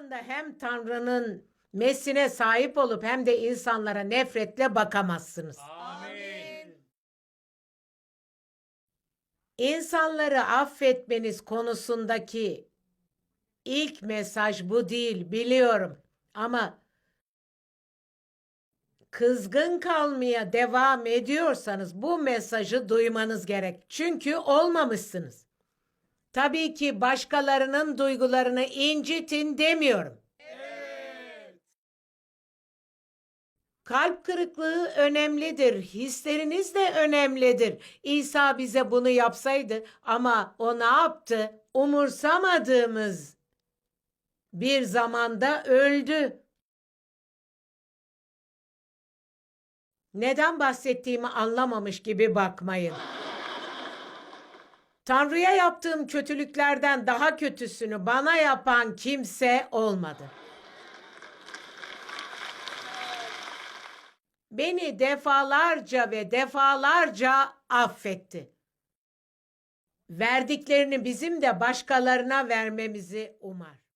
anda hem Tanrı'nın mesine sahip olup hem de insanlara nefretle bakamazsınız. Amin. İnsanları affetmeniz konusundaki ilk mesaj bu değil biliyorum ama kızgın kalmaya devam ediyorsanız bu mesajı duymanız gerek. Çünkü olmamışsınız. Tabii ki başkalarının duygularını incitin demiyorum. Kalp kırıklığı önemlidir, hisleriniz de önemlidir. İsa bize bunu yapsaydı ama o ne yaptı? Umursamadığımız bir zamanda öldü. Neden bahsettiğimi anlamamış gibi bakmayın. Tanrı'ya yaptığım kötülüklerden daha kötüsünü bana yapan kimse olmadı. Beni defalarca ve defalarca affetti. Verdiklerini bizim de başkalarına vermemizi umar.